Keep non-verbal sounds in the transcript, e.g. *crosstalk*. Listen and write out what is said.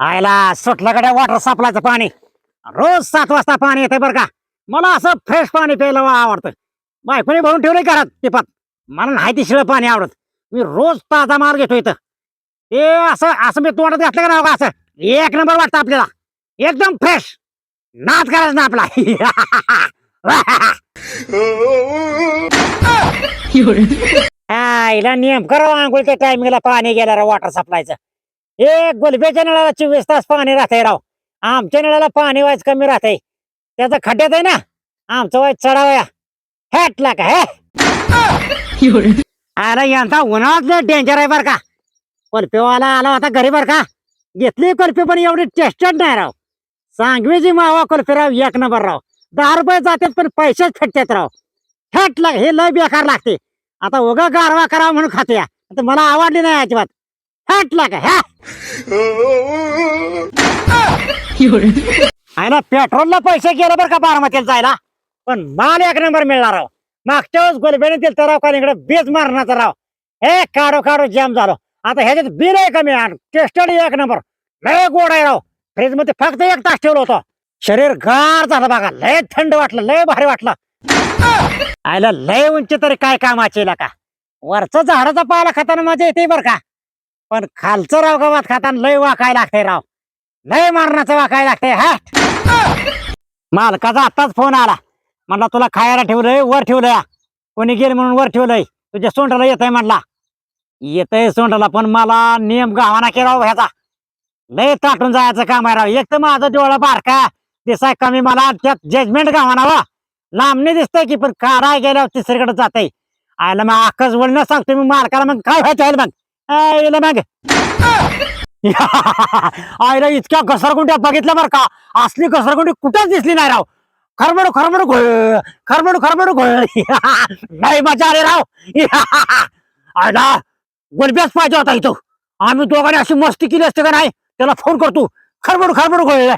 आयला सुटलं गड्या वॉटर सप्लायचं पाणी. रोज सात वाजता पाणी येते बरं का. मला असं फ्रेश पाणी प्यायला आवडतं. बायकोने भरून ठेवलंय घरात टिपात. मला नाही ती शिळं पाणी आवडत. मी रोज ताजा माल घेतो इथं. ते असं असं मी तोंडात घातलं का नाव का असं? एक नंबर वाटतं आपल्याला. एकदम फ्रेश नाच करायचं ना आपला. 有人，आईला नियम करावं आंघोळीच्या टायमिंगला पाणी गेलं वॉटर सप्लायचं हे गुलब्याच्या नळाला चोवीस तास पाणी राहतंय राव. आमच्या नळाला पाणी व्हायच कमी राहतंय. त्याचं खड्ड्यात आहे ना? आमचं वाय चढावया. हॅटला का हे. अरे यांचा उन्हाळ्यात डेंजर आहे बर का. कुल्फीवाला आला होता घरी बर का. घेतली कुल्फी पण एवढी टेस्टेड नाही राव. सांगवीची मावा कुल्फी राव एक नंबर राव. दहा रुपये जातात पण पैसेच फेटतात राव. फॅट लाग हे लय बेकार लागते. आता उगा गारवा करावा म्हणून खाते आता मला आवडली नाही अजिबात. फॅट का? ह्या आहे ना पेट्रोलला पैसे गेले बरं का बारामतीला जायला? पण माल एक नंबर मिळणार राव. मागच्या वेळेस गोलबेने दिलं तर राव का इकडे बीज मारण्याचा राव. हे काढो काढो जॅम झालो. आता ह्याच्यात बिल आहे कमी टेस्टेड एक नंबर. लय गोड आहे राव. फ्रीजमध्ये फक्त एक तास ठेवलं होतं. शरीर गार झालं बघा. लय थंड वाटलं लय भारी वाटलं. आयला लय उंची तरी काय कामाची का वरचं झाडाचा पाला खाताना मजा येते बरं का? पण खालचं राव गवत खाताना लय वाकाय लागतंय राव. लय मारण्याचं वाकाय लागतंय हा. मालकाचा आताच फोन आला. म्हणला तुला खायला ठेवलंय वर ठेवलंय. कोणी गेले म्हणून वर ठेवलंय. तुझ्या सोंडाला येत आहे म्हणला. येतंय सोंडाला पण मला नियम गावाना केला हो ह्याचा. लय ताटून जायचं काम आहे राव. एक तर माझा डोळा बारका दिसाय कमी मला त्यात जजमेंट गावाना वा लांबणी दिसतंय की पण काढाय गेल्यावर तिसरीकडे जातंय. आयला मग आकच वळणं सांगतो मी मालकाला मग काय व्हायचं आहे मग? आयला मग. *laughs* आयला इतक्या घसरगुंड्या बघितल्या बरं का. असली घसरगुंडी कुठेच दिसली नाही राव. खरमडू खरमडू घोळ. खरमडू खरमडू घोळ. *laughs* नाही मजा अरे राव. *laughs* आयला गोलब्यास पाहिजे होता इथं. आम्ही दोघांनी अशी मस्ती केली असते का नाही त्याला फोन करतो. खरबडू खरमडू घोळ.